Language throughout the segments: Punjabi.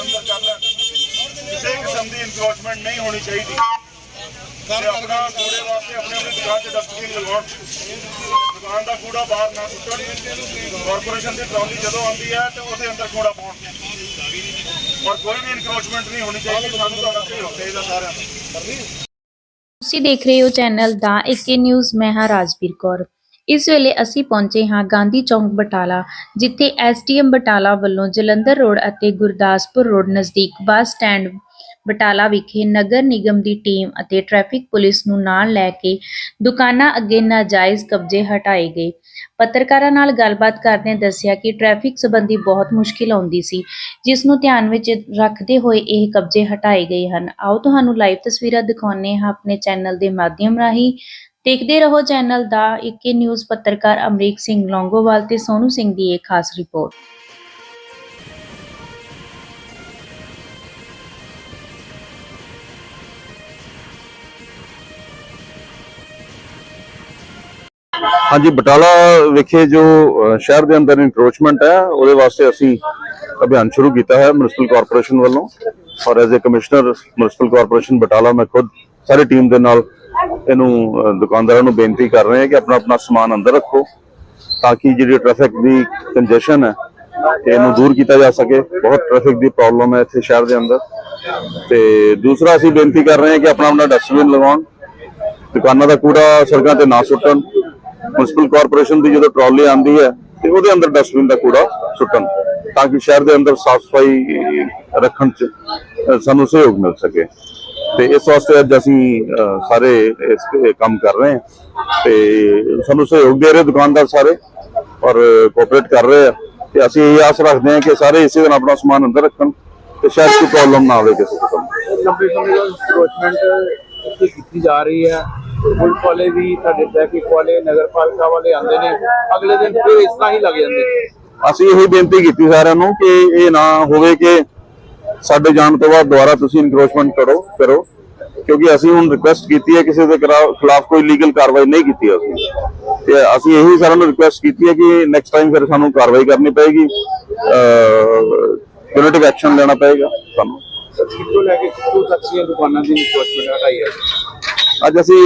ਅੰਦਰ ਕਰ ਕਿਸੇ ਕਿਸਮ ਦੀ ਇਨਕਰੋਚਮੈਂਟ ਨਹੀਂ ਹੋਣੀ ਚਾਹੀਦੀ। ਤੇ ਆਪਣਾ ਕੂੜੇ ਵਾਸਤੇ ਆਪਣੇ ਆਪਣੇ ਦੁਕਾਨ 'ਚ ਡਸਟਬਿਨ ਲਗਾਉਣ। ਦੁਕਾਨ ਦਾ ਕੂੜਾ ਬਾਹਰ ਨਾ ਸੁੱਟਣ। ਕਾਰਪੋਰੇਸ਼ਨ ਦੀ ਟਰਾਲੀ ਜਦੋਂ ਆਉਂਦੀ ਹੈ ਤੇ ਉਹਦੇ ਅੰਦਰ ਕੂੜਾ ਪਾਉਣ। ਔਰ ਕੋਈ ਵੀ ਇਨਕਰੋਚਮੈਂਟ ਨਹੀਂ ਹੋਣੀ ਚਾਹੀਦੀ ਸਾਨੂੰ ਤੁਹਾਡਾ ਸਹਿਯੋਗ ਚਾਹੀਦਾ ਸਾਰਿਆਂ ਨੂੰ। ਤੁਸੀਂ ਦੇਖ ਰਹੇ ਹੋ ਚੈਨਲ ਦਾ ਏਕੇ ਨਿਊਜ਼ ਮੈਂ ਹਾਂ ਰਾਜਵੀਰ ਕੌਰ। ਇਸ ਵੇਲੇ ਅਸੀਂ ਪਹੁੰਚੇ ਹਾਂ ਗਾਂਧੀ ਚੌਂਕ ਬਟਾਲਾ, ਜਿੱਥੇ ਐਸਟੀਐਮ ਬਟਾਲਾ ਵੱਲੋਂ ਜਲੰਧਰ ਰੋਡ ਅਤੇ ਗੁਰਦਾਸਪੁਰ ਰੋਡ ਨਜ਼ਦੀਕ ਬੱਸ ਸਟੈਂਡ ਬਟਾਲਾ ਵਿਖੇ ਨਗਰ ਨਿਗਮ ਦੀ ਟੀਮ ਅਤੇ ਟ੍ਰੈਫਿਕ ਪੁਲਿਸ ਨੂੰ ਨਾਲ ਲੈ ਕੇ ਦੁਕਾਨਾਂ ਅੱਗੇ ਨਾਜਾਇਜ਼ ਕਬਜ਼ੇ ਹਟਾਏ ਗਏ। ਪੱਤਰਕਾਰਾਂ ਨਾਲ ਗੱਲਬਾਤ ਕਰਦਿਆਂ ਦੱਸਿਆ ਕਿ ਟ੍ਰੈਫਿਕ ਸੰਬੰਧੀ ਬਹੁਤ ਮੁਸ਼ਕਿਲ ਆਉਂਦੀ ਸੀ, ਜਿਸ ਨੂੰ ਧਿਆਨ ਵਿੱਚ ਰੱਖਦੇ ਹੋਏ ਇਹ ਕਬਜ਼ੇ ਹਟਾਏ ਗਏ ਹਨ। ਆਓ ਤੁਹਾਨੂੰ ਲਾਈਵ ਤਸਵੀਰਾਂ ਦਿਖਾਉਂਦੇ ਹਾਂ ਆਪਣੇ ਚੈਨਲ ਦੇ ਮਾਧਿਅਮ ਰਾਹੀਂ। ਦੇਖਦੇ ਰਹੋ ਚੈਨਲ ਦਾ ਇੱਕੇ ਨਿਊਜ਼ ਪੱਤਰਕਾਰ ਅਮਰੀਕ ਸਿੰਘ ਲੌਂਗੋਵਾਲ ਤੇ ਸੋਨੂ ਸਿੰਘ ਦੀ ਇਹ ਖਾਸ ਰਿਪੋਰਟ। ਹਾਂਜੀ, ਬਟਾਲਾ ਵਿਖੇ ਜੋ ਸ਼ਹਿਰ ਦੇ ਅੰਦਰ ਇਨਕਰੋਚਮੈਂਟ ਹੈ, ਉਹਦੇ ਵਾਸਤੇ ਅਸੀਂ ਅਭਿਆਨ ਸ਼ੁਰੂ ਕੀਤਾ ਹੈ ਮਿਊਨਿਸਪਲ ਕਾਰਪੋਰੇਸ਼ਨ ਵੱਲੋਂ। ਔਰ as a commissioner municipal corporation Batala, ਮੈਂ ਖੁਦ ਸਾਰੀ ਟੀਮ ਦੇ ਨਾਲ ਇਹਨੂੰ ਦੁਕਾਨਦਾਰਾਂ ਨੂੰ ਬੇਨਤੀ ਕਰ ਰਹੇ ਹਾਂ ਕਿ ਆਪਣਾ ਆਪਣਾ ਸਮਾਨ ਅੰਦਰ ਰੱਖੋ ਤਾਂ ਕਿ ਜਿਹੜੀ ਟ੍ਰੈਫਿਕ ਦੀ ਕੰਜੈਸ਼ਨ ਹੈ ਇਹਨੂੰ ਦੂਰ ਕੀਤਾ ਜਾ ਸਕੇ। ਬਹੁਤ ਟ੍ਰੈਫਿਕ ਦੀ ਪ੍ਰੋਬਲਮ ਹੈ ਇੱਥੇ ਸ਼ਹਿਰ ਦੇ ਅੰਦਰ। ਤੇ ਦੂਸਰਾ ਅਸੀਂ ਬੇਨਤੀ ਕਰ ਰਹੇ ਹਾਂ ਕਿ ਆਪਣਾ ਆਪਣਾ ਡਸਟਬਿਨ ਲਗਾਉਣ ਦੁਕਾਨਾਂ ਦਾ ਕੂੜਾ ਸੜਕਾਂ ਤੇ ਨਾ ਸੁੱਟਣ। ਮਿਊਨਿਸਪਲ ਕਾਰਪੋਰੇਸ਼ਨ ਦੀ ਜਦੋਂ ਟਰਾਲੀ ਆਂਦੀ ਹੈ, ਤੇ ਉਹਦੇ ਅੰਦਰ ਡਸਟਬਿਨ ਦਾ ਕੂੜਾ ਸੁੱਟਣ, ਤਾਂ ਕਿ ਸ਼ਹਿਰ ਦੇ ਅੰਦਰ ਸਾਫ਼ ਸਫ਼ਾਈ ਰੱਖਣ ਚ ਸਾਨੂੰ ਸਹਿਯੋਗ ਮਿਲ ਸਕੇ। ਤੇ ਇਸ ਵਾਸਤੇ ਅੱਜ ਅਸੀਂ ਸਾਰੇ ਇਸ ਕੰਮ ਕਰ ਰਹੇ ਹਾਂ। ਤੇ ਸਾਨੂੰ ਸਹਿਯੋਗ ਦੇ ਰਹੇ ਦੁਕਾਨਦਾਰ ਸਾਰੇ ਔਰ ਕੋਆਪਰੇਟ ਕਰ ਰਹੇ ਆ। ਤੇ ਅਸੀਂ ਇਹ ਆਸ ਰੱਖਦੇ ਹਾਂ ਕਿ ਸਾਰੇ ਇਸੇ ਤਰ੍ਹਾਂ ਆਪਣਾ ਸਮਾਨ ਅੰਦਰ ਰੱਖਣ ਤੇ ਸ਼ਾਇਦ ਕੋਈ ਪ੍ਰੋਬਲਮ ਨਾ ਆਵੇ ਕਿਸੇ ਨੂੰ ਲੰਬੇ ਸਮੇਂ ਤੋਂ ਕੀਤੀ ਜਾ ਰਹੀ ਹੈ। ਪੁਲਿਸ ਵਾਲੇ ਵੀ ਸਾਡੇ ਟ੍ਰੈਫਿਕ ਵਾਲੇ ਨਗਰਪਾਲਿਕਾ ਵਾਲੇ ਆਉਂਦੇ ਨੇ। ਅਗਲੇ ਦਿਨ ਫਿਰ ਇਸ ਤਰ੍ਹਾਂ ਹੀ ਲੱਗ ਜਾਂਦੇ ਅਸੀਂ ਇਹੀ ਬੇਨਤੀ ਕੀਤੀ ਸਾਰਿਆਂ ਨੂੰ ਕਿ ਇਹ ਨਾ ਹੋਵੇ ਕਿ ਸਾਡੇ ਜਾਣ ਤੋਂ ਬਾਅਦ ਦੁਬਾਰਾ ਤੁਸੀਂ ਇਨਕਰੋਚਮੈਂਟ ਕਰੋ ਕਰੋ। ਕਿਉਂਕਿ ਅਸੀਂ ਹੁਣ ਰਿਕੁਐਸਟ ਕੀਤੀ ਹੈ ਕਿਸੇ ਦੇ ਖਿਲਾ- ਖਿਲਾਫ ਕੋਈ ਲੀਗਲ ਕਾਰਵਾਈ ਨਹੀਂ ਕੀਤੀ ਅਸੀਂ। ਤੇ ਅਸੀਂ ਇਹੀ ਸਾਰਿਆਂ ਨੂੰ ਰਿਕੁਐਸਟ ਕੀਤੀ ਹੈ ਕਿ ਨੈਕਸਟ ਟਾਈਮ ਫਿਰ ਸਾਨੂੰ ਕਾਰਵਾਈ ਕਰਨੀ ਪਏਗੀ। ਯੂਨਿਟਿਵ ਐਕਸ਼ਨ ਲੈਣਾ ਪਏਗਾ ਸਾਨੂੰ। ਸਰ ਕਿੱਥੋਂ ਲੈ ਕੇ ਕਿੱਥੋਂ ਤੱਕ ਦੀਆਂ ਦੁਕਾਨਾਂ ਦੀ ਇਨਕਰੋਚਮੈਂਟ ਹਟਾਈ ਹੈ? ਅੱਜ ਅਸੀਂ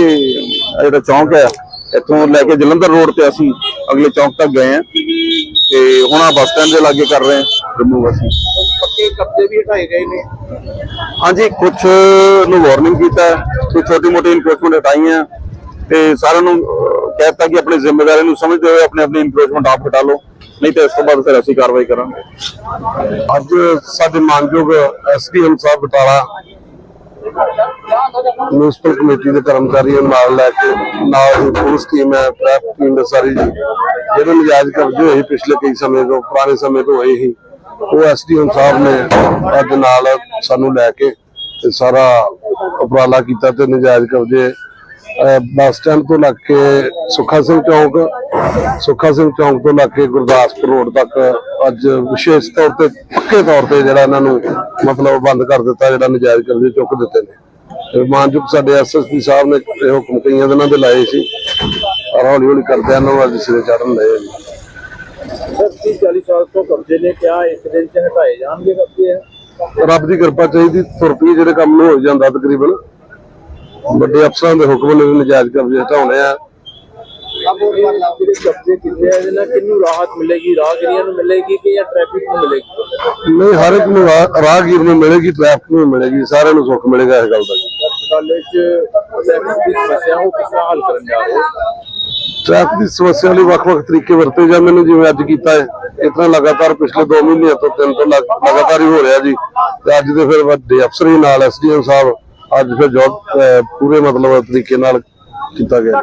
ਜਿਹੜਾ ਚੌਂਕ ਹੈ। ਇੱਥੋਂ ਲੈ ਕੇ ਜਲੰਧਰ ਰੋਡ ਤੇ ਅਸੀਂ ਅਗਲੇ ਚੌਂਕ ਤੱਕ ਗਏ ਹਾਂ। ਤੇ ਹੁਣ ਆ ਬੱਸ ਸਟੈਂਡ ਦੇ ਲਾਗੇ ਕਰ ਰਹੇ ਹਾਂ। ਰਿਮੂਵ ਅਸੀਂ। ਪੱਕੇ ਕਬਜ਼ੇ ਵੀ ਹਟਾਏ ਗਏ ਨੇ। ਹਾਂਜੀ ਕੁਝ ਨੂੰ ਵਾਰਨਿੰਗ ਕੀਤਾ ਕੁਝ ਛੋਟੀ ਮੋਟੀ ਇਨਕਰੋਚਮੈਂਟ ਹਟਾਈਆਂ ਤੇ ਸਾਰਿਆਂ ਨੂੰ ਅਹ, ਕਿ ਆਪਣੀ ਜ਼ਿੰਮੇਵਾਰੀ ਨੂੰ ਸਮਝਦੇ ਹੋਏ ਆਪਣੇ ਆਪਣੀ ਇਨਕਰੋਚਮੈਂਟ ਆਪ ਹਟਾ ਲਓ ਨਹੀਂ ਤਾਂ ਇਸ ਤੋਂ ਬਾਅਦ ਫਿਰ ਅਸੀਂ ਕਾਰਵਾਈ ਕਰਾਂਗੇ। ਅੱਜ ਸਾਡੇ ਮਾਨਯੋਗ ਐਸਡੀਐਮ ਸਾਹਿਬ ਬਟਾਲਾ ਮਿਊਨਿਸਪਲ ਕਮੇਟੀ ਦੇ ਕਰਮਚਾਰੀਆਂ ਨਾਲ ਲੈ ਕੇ ਨਾਲ ਪੁਲਿਸ ਟੀਮ ਹੈ ਟ੍ਰੈਫਿਕ ਟੀਮ ਸਾਰੀ ਜਿਹੜੇ ਨਜਾਇਜ਼ ਕਬਜ਼ੇ ਹੋਏ ਪਿਛਲੇ ਕਈ ਸਮੇਂ ਤੋਂ ਪੁਰਾਣੇ ਸਮੇਂ ਤੋਂ ਹੋਏ ਸੀ ਉਹ ਐਸਡੀਐਮ ਸਾਹਿਬ ਨੇ ਅੱਜ ਨਾਲ ਸਾਨੂੰ ਲੈ ਕੇ ਤੇ ਸਾਰਾ ਉਪਰਾਲਾ ਕੀਤਾ ਤੇ ਨਜਾਇਜ਼ ਕਬਜ਼ੇ ਬੱਸ ਸਟੈਂਡ ਤੋਂ ਲੱਗ ਕੇ ਸੁੱਖਾ ਸਿੰਘ ਚੌਂਕ, ਸੁੱਖਾ ਸਿੰਘ ਚੌਂਕ ਤੋਂ ਲੱਗ ਕੇ ਗੁਰਦਾਸਪੁਰ ਰੋਡ ਤੱਕ ਅੱਜ ਵਿਸ਼ੇਸ਼ ਤੌਰ ਤੇ ਪੱਕੇ ਤੌਰ ਤੇ ਜਿਹੜਾ ਇਹਨਾਂ ਨੂੰ ਮਤਲਬ ਬੰਦ ਕਰ ਦਿੱਤਾ, ਜਿਹੜਾ ਨਜਾਇਜ਼ ਕਬਜ਼ੇ ਚੁੱਕ ਦਿੱਤੇ ਨੇ। ਤੇ ਮਾਨਯੋਗ ਸਾਡੇ ਐਸਐਸਪੀ ਸਾਹਿਬ ਨੇ ਇਹ ਹੁਕਮ ਕਈਆਂ ਦਿਨਾਂ ਦੇ ਲਾਏ ਸੀ। ਔਰ ਹੌਲੀ ਹੌਲੀ ਕਰਦੇ ਇਹਨਾਂ ਨੂੰ ਅੱਜ ਸਿਰੇ ਚੜਨ ਲਏ 30 40 ਸਾਲ ਤੋਂ ਕਬਜ਼ੇ ਨੇ ਕਿਹਾ ਇੱਕ ਦਿਨ ਚ ਹਟਾਏ ਜਾਣਗੇ ਕਬਜ਼ੇ ਰੱਬ ਦੀ ਕਿਰਪਾ ਚਾਹੀਦੀ ਤੁਰਪੀ ਜਿਹੜੇ ਕੰਮ ਨੂੰ ਹੋ ਜਾਂਦਾ ਤਕਰੀਬਨ। ਵੱਡੇ ਅਫਸਰਾਂ ਦੇ ਹੁਕਮ ਨੇ ਨਜਾਇਜ਼ ਕਬਜ਼ੇ ਹਟਾਉਣੇ ਆ। ਨਹੀਂ ਹਰ ਇੱਕ ਨੂੰ ਰਾਹਗੀਰ ਨੂੰ ਮਿਲੇਗੀ ਟ੍ਰੈਫਿਕ ਨੂੰ ਮਿਲੇਗੀ ਸਾਰਿਆਂ ਨੂੰ ਸੁੱਖ ਮਿਲੇਗਾ ਇਸ ਗੱਲ ਦਾ ਜੀ। ਹਸਪਤਾਲੇ ਚ ਟ੍ਰੈਫਿਕ ਦੀ ਸਮੱਸਿਆ ਉਹ ਕਿਸ ਤਰ੍ਹਾਂ ਹੱਲ ਕਰਨ ਜਾ ਰਹੇ ਹੋ? ਟ੍ਰੈਫਿਕ ਦੀ ਸਮੱਸਿਆ ਲਈ ਵੱਖ-ਵੱਖ ਤਰੀਕੇ ਵਰਤੇ ਜਾਂਦੇ ਨੇ, ਜਿਵੇਂ ਅੱਜ ਕੀਤਾ ਹੈ। ਇਸ ਤਰ੍ਹਾਂ ਲਗਾਤਾਰ ਪਿਛਲੇ 2 ਮਹੀਨਿਆਂ ਤੋਂ ਤਿੰਨ ਤੋਂ ਲਗਾਤਾਰ ਹੀ ਹੋ ਰਿਹਾ ਜੀ। ਤੇ ਅੱਜ ਦੇ ਫਿਰ ਵੱਡੇ ਅਫਸਰ ਹੀ ਨਾਲ ਐਸਡੀਐਮ ਸਾਹਿਬ, ਅੱਜ ਫਿਰ ਜੋਬ ਪੂਰੇ ਮਤਲਬ ਤਰੀਕੇ ਨਾਲ ਕੀਤਾ ਗਿਆ।